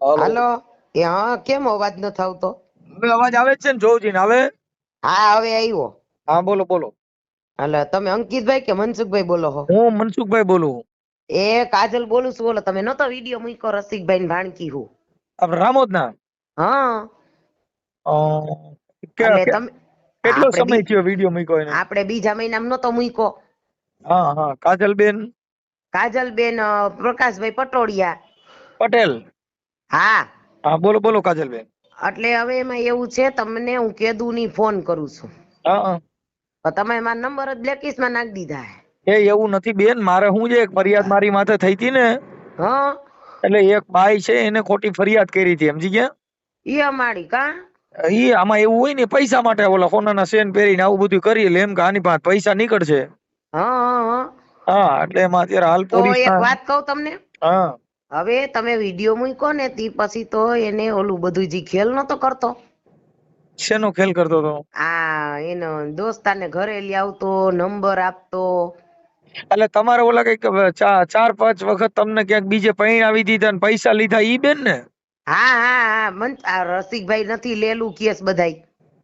હાલો. એ હા કેમ અવાજ ન આવતો હવે અવાજ આવે છે ને જોવજી ને હવે? હા હવે આવ્યો હા બોલો બોલો. હાલો તમે અંકિતભાઈ કે મનસુખભાઈ બોલો હો? હું મનસુખભાઈ બોલું. એ કાજલ બોલું છું બોલો. તમે નતો વીડિયો મૂક્યો રસિકભાઈ ને ભાણકી હું. આપણે રામોદ ના હા કેટલો સમય થયો વીડિયો મૂક્યો એને? આપણે બીજા મહિનામાં નતો મૂક્યો. હા હા. કાજલબેન? કાજલબેન બેન પ્રકાશભાઈ પટોડિયા પટેલ? હા. હા બોલો બોલો કાજલબેન. એટલે હવે એમાં એવું છે તમને હું કેદુ ની ફોન કરું છું. તમે મારા નંબર જ બ્લેકલિસ્ટમાં નાખી દીધા એ એવું નથી બેન મારે હું છે ફરિયાદ મારી માથે થઈ હતી ને હા. એટલે એક ભાઈ છે એને ખોટી ફરિયાદ કરી હતી સમજી ગયા? ઈ અમારી કા? ઈ આમાં એવું હોય ને પૈસા માટે ઓલા સોનાના સેન પહેરીને આવું બધું કરી લે એમ કે આની પાસે પૈસા નીકળશે. હા હા હા. એટલે એમાં અત્યારે હાલ તો એક વાત કહું તમને? હા. હવે તમે વીડિયો મૂક્યો ને તે પછી તો એને ઓલું બધું જે ખેલ નતો કરતો. શેનો ખેલ કરતો હતો? આ એનો દોસ્તાને ઘરે લઈ આવતો નંબર આપતો. એટલે તમારે ઓલા કંઈક ચાર પાંચ વખત તમને ક્યાંક બીજે આવી દીધા ને પૈસા લીધા ઈ બેન ને? હા હા હા મન આ રસિકભાઈ નથી લેલું કેસ બધાય.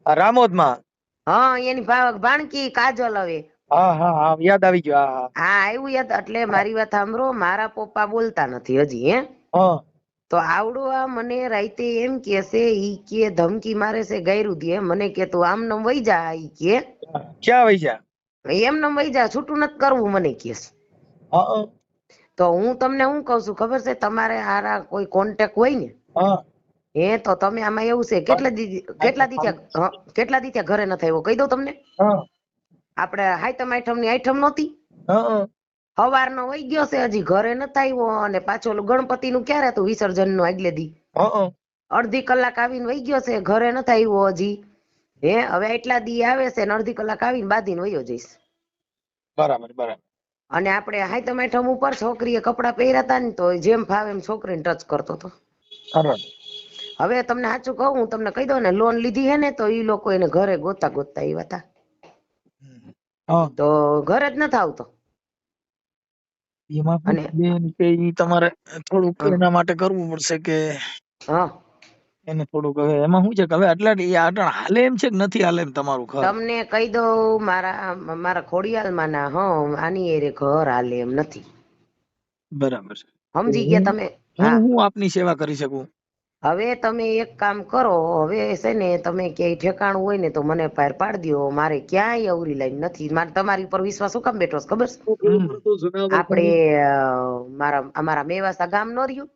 રામોદમાં? હા એની ભાણકી કાજલ હવે. હા હા હા યાદ આવી ગયો હા હા. આવ્યું યાદ એટલે મારી વાત સાંભળો મારા પપ્પા બોલતા નથી હજી હે? હા. તો આવડો આ મને રાઈતે એમ કે છે ઈ કે ધમકી મારે છે ગાયરું દે મને કે તું આમ નમ વઈ જા ઈ કે. ક્યાં વહી જા? એમ નમ વઈ જા છૂટું નથી કરવું મને કેસ હા તો હું તમને હું કઉ છું ખબર છે? તમારે આરા કોઈ કોન્ટેક્ટ હોય ને? હા. હે તો તમે આમાં એવું છે કેટલા દી કેટલા દી કેટલા દી થયા ઘરે ન આવ્યો? કહી દઉં તમને. હા. આપણે હાઈટમ આઈટમની આઈટમ નહોતી? સવાર નો વહી ગયો છે હજી ઘરે નથી આવ્યો અને પાછો ગણપતિ નું ક્યારે હતું વિસર્જનનું આગલે દી? અડધી કલાક આવીને વહી ગયો છે ઘરે નથી આવ્યો હજી. હે હવે એટલા દી આવે છે ને અડધી કલાક આવીને બાંધીને વયો જઈશ. બરાબર બરાબર. અને આપણે હાઈતમ આઈટમ ઉપર છોકરીએ કપડાં પહેર્યા હતા ને તો જેમ ફાવે એમ છોકરીને ટચ કરતો હતો. હવે તમને સાચું કહું હું તમને કહી દઉં ને લોન લીધી હે ને તો ઈ લોકો એને ઘરે ગોતા ગોતા આવ્યા હતા તો ઘરે જ નથી આવતો. એમાં અને- બેન કે ઈ તમારે થોડુંક એના માટે કરવું પડશે કે હા. એને થોડુંક હવે એમાં શું છે કે હવે આટલા એ આટણ હાલે એમ છે કે નથી હાલે એમ તમારું ઘર? તમને કહી દઉં મારા મારા ખોડિયાલમાં ના હ આની એરે ઘર હાલે એમ નથી. બરાબર. સમજી ગયા તમે? હા હું. આપની સેવા કરી શકું? હવે તમે એક કામ કરો હવે છે ને તમે ક્યાંય ઠેકાણું હોય ને તો મને પાર પાડી દો મારે ક્યાંય અવરી લાઈન નથી. મારે તમારી ઉપર વિશ્વાસ શું કામ બેઠો ખબર છે? આપણે મારા અમારા મેવાસા ગામ નો રહ્યું?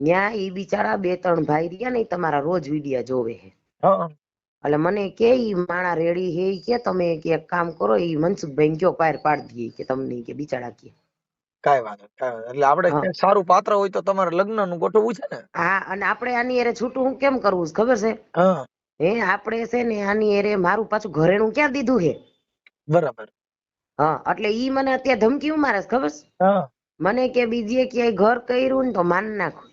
ત્યાં ઈ બિચારા બે ત્રણ ભાઈ રહ્યા ને તમારા રોજ વિડિયા જોવે હે એટલે મને કે ઈ માણા રેડી હે કે તમે કે એક કામ કરો ઈ મનસુખભાઈ કયો પાર પાડી દઈએ કે તમને કે બિચારા કે. કાંઈ વાંધો કાંઈ વાંધો એટલે આપણે સારું પાત્ર હોય તો તમારે લગ્નનું ગોઠવવું છે ને? હા અને આપણે આની એરે છૂટું હું કેમ કરવું ખબર છે? હા. હે આપણે છે ને આની એરે મારું પાછું ઘરેણું ક્યાં દીધું હે? બરાબર. હા એટલે ઈ મને અત્યારે ધમકી હું મારે ખબર છે? હા. મને કે બીજે ક્યાંય ઘર કર્યું ને તો માન નાખું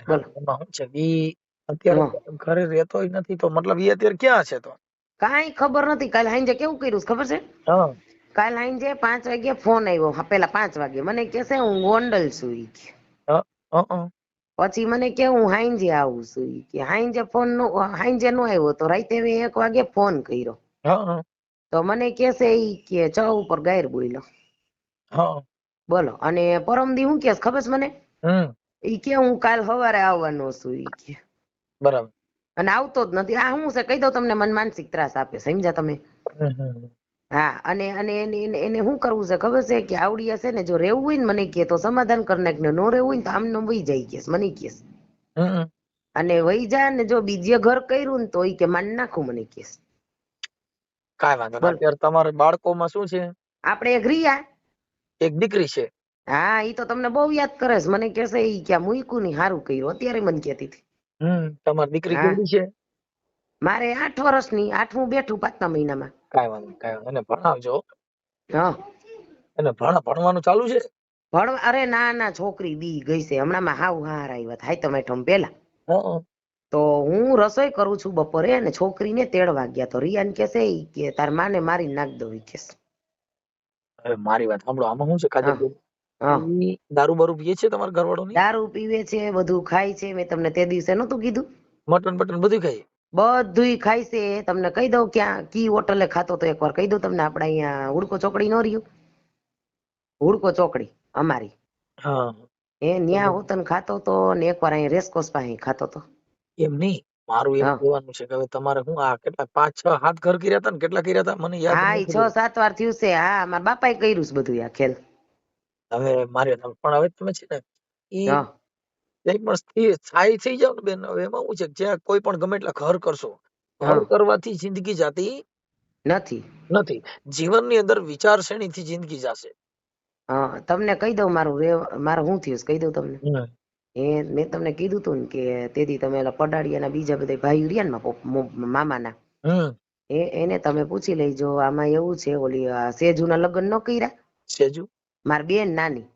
બોલો. એમાં શું છે ઈ અત્યારે ઘરે રહેતો નથી તો મતલબ ઈ અત્યારે ક્યાં છે તો? કાંઈ ખબર નથી કાલે હાંજે કેવું કર્યું ખબર છે? હા. કાલ હાંજે પાંચ વાગે ફોન આવ્યો પેલા પાંચ વાગે. મને કે છે હું ગોંડલ છું ઈ કે. પછી મને કે હું હાંજે આવું છું ઈ કે. હાંજે ફોન નો હાંજે નો આવ્યો તો રાતે મેં એક વાગે ફોન કર્યો. તો મને કે છે ઈ કે ચ ઉપર ગાયર બોલ્યો બોલો. અને પરમ દી હું કેસ ખબર મને? ઈ કે હું કાલ સવારે આવવાનો છું ઈ કે. બરાબર. અને આવતો જ નથી. આ હું છે? કહી દઉં તમને મન માનસિક ત્રાસ આપે સમજ્યા તમે. હા અને અને એને એને શું કરવું છે ખબર છે કે આવડી હશે ને જો રહેવું હોય ને મને કે તો સમાધાન કરી નાખ ને નો રહેવું હોય ને તો આમ આમ વહી જાય કેસ મને કેસ અને વહી જા ને જો બીજે ઘર કર્યું ને તો ઈ કે માન નાખું મને કેસ કાઈ વાંધો નહીં. અત્યારે તમારે બાળકોમાં શું છે? આપણે એક રિયા. એક દીકરી છે. હા એ તો તમને બહુ યાદ કરે છે. મને કહેશે ઈ કે મૂક્યું નહીં સારું કર્યું. અત્યારે મને કહેતી હતી. હમ તમારી દીકરી કેવી છે? મારે આઠ વર્ષની આઠમું બેઠું પાંચમા મહિનામાં. કાંઈ વાંધો નહીં, કાંઈ વાંધો નહીં. એને ભણાવજો હા. એને ભણ ભણવાનું ચાલુ છે? ભણવા અરે ના ના છોકરી બી ગઈ છે. હમણાં માં હાવ હાર આવ્યા હાય તમે ઠમ પેલા. હા તો હું રસોઈ કરું છું બપોરે અને છોકરીને તેડ વાગ્યા તો રિયાન કે છે ઈ કે તાર માને મારી નાખ દો ઈ કે છે. હવે મારી વાત સાંભળો. આમાં શું છે? કાજલ હા. ઈ દારૂ બારૂ પીએ છે તમારા ઘરવાળો દારૂ પીવે છે બધું ખાય છે. મેં તમને તે દિવસે નતું કીધું. મટન બટન બધું ખાય બધુંય ખાય છે. તમને કહી દઉં ક્યાં કી હોટલે ખાતો તો એકવાર કહી દઉં તમને. આપણે અહીંયા હુડકો ચોકડી નો રહ્યું. હુડકો ચોકડી અમારી. એ ન્યા હોતન ખાતો તો ને એકવાર અહીં રેસકોસ પાસે ખાતો તો. એમ નહીં? મારું એમ કહેવાનું છે કે હવે તમારે હું આ કેટલા પાંચ છ હાથ ઘર કર્યા હતા ને કેટલા કર્યા હતા? મને યાદ હા છ સાત વાર થયું છે. હા મારા બાપાએ કર્યું છે બધું આ ખેલ હવે મારે પણ હવે તમે છે ને એક પણ સ્થિર સ્થાયી થઈ જાવ ને બેન. હવે એમાં શું છે કે જ્યાં કોઈ પણ ગમે એટલા ઘર કરશો ઘર કરવાથી જિંદગી જાતી નથી. નથી. જીવનની અંદર વિચારસરણીથી જિંદગી જશે. હા તમને કહી દઉં મારું રે મારું હું થયું કહી દઉં તમને. એ મેં તમને કીધું તું કે તેથી તમે ઓલા પડાડિયાના બીજા બધા ભાઈ રહ્યા ને મામાના. એ એને તમે પૂછી લેજો. આમાં એવું છે ઓલી સેજુના લગ્ન ન કર્યા? સેજુ? મારી બેન નાની.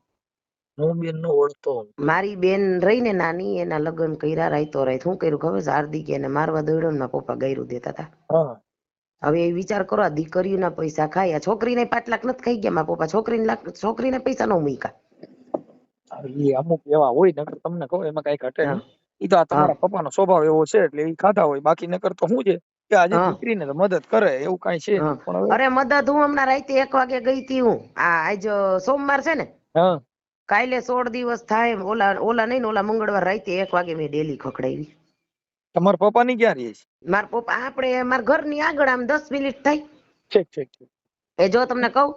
હું બેન નો ઓળખતો મારી બેન રહી ને નાની એના લગ્ન કર્યા રાઈતો રાઈત શું કર્યું? ખબર છે હાર્દિક એને મારવા દોડ્યો ને પપ્પા ગયરું દેતા હતા હવે એ વિચાર કરો આ દીકરીઓના પૈસા ખાય. આ છોકરીને પાંચ લાખ નથી ખાઈ ગયા મારા પપ્પા. છોકરીને લાખ છોકરીને પૈસા નો મૂક્યા. એ અમુક એવા હોય નકર તમને કહો એમાં કઈ ઘટે હા. ઈ તો આ તમારા પપ્પાનો સ્વભાવ એવો છે એટલે એ ખાતા હોય. બાકી નકર તો શું છે કે આજે દીકરીને મદદ કરે એવું કઈ છે પણ અરે મદદ હું હમણાં રાતે એક વાગે ગઈ હતી હું. આ આજ સોમવાર છે ને. હા. કાલે સોળ દિવસ થાય ઓલા ઓલા નહીં ને ઓલા મંગળવાર રાતે એક વાગે મેં ડેલી ખખડાવી. તમારા પપ્પાની ક્યાં રહે છે મારા પપ્પા આપણે મારા ઘરની આગળ આમ દસ મિનિટ થાય. ઠીક ઠીક. એ જો તમને કહું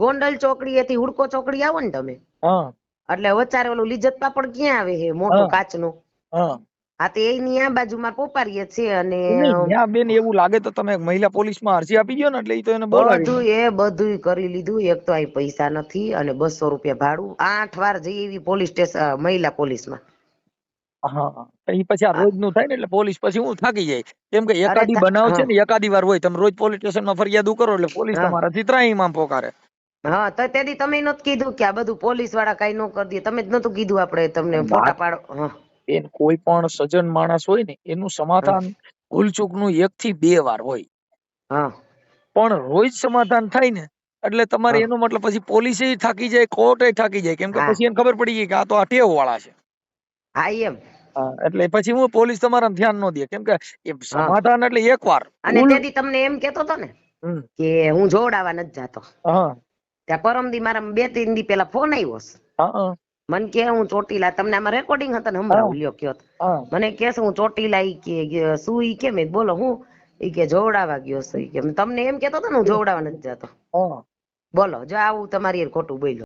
ગોંડલ ચોકડી એથી હુડકો ચોકડી આવો ને તમે. એટલે વચારે ઓલું લિજ્જત પાપડ ક્યાં આવે હે મોટો કાચ કાચનો? હા તે એની આ બાજુ મારા પપ્પા છે અને ન્યા બેન એવું લાગે તો તમે મહિલા પોલીસમાં અરજી આપી દો ને એટલે ઈ તો એને બોલાવી બધું એ બધું કરી લીધું. એક તો અહીં પૈસા નથી અને બસો રૂપિયા ભાડું. આઠ વાર જઈ એવી પોલીસ સ્ટેશન મહિલા પોલીસમાં. હા ઈ પછી આ રોજનું થાય ને એટલે પોલીસ પછી હું થાકી જાય. કેમ કે એકાદી બનાવ છે ને એકાદી વાર હોય તમે રોજ પોલીસ સ્ટેશનમાં ફરિયાદ કરો એટલે પોલીસ તમારા તમારાથી ત્રાહીમામ પોકારે. હા તો તેથી તમે નતું કીધું કે આ બધું પોલીસવાળા કઈ ન કરી દે. તમે જ નતું કીધું આપણે તમને ફોટા પાડો હા કોઈ પણ સજ્જન માણસ હોય ને એનું સમાધાન ભૂલચૂકનું એક થી બે વાર હોય. પણ રોજ સમાધાન થાય ને એટલે તમારે એનો મતલબ પછી પોલીસે થાકી જાય કોર્ટે થાકી જાય કેમ કે પછી એને ખબર પડી ગઈ કે આ તો આ ટેવ વાળા છે. હા એમ. એટલે પછી હું પોલીસ તમારા ધ્યાન ન દે કેમ કે સમાધાન એટલે એક વાર અને તેથી તમને એમ કેતો હતો ને કે હું જોડાવા નથી જતો. હા. ત્યાં પરમદી મારા બે ત્રણ દી પેલા ફોન આવ્યો હા. મને કે હું ચોટીલા તમને આમાં રેકોર્ડિંગ હતા ને હમણાં ઉલ્યો કયો મને કે હું ચોટીલા ઈ કે શું ઈ કે? મેં બોલો હું. ઈ કે જોવડાવા ગયો છું ઈ કે. તમને એમ કેતો હતો ને હું જોવડાવા નથી જતો. બોલો જો આવું તમારી ખોટું બોલ્યો.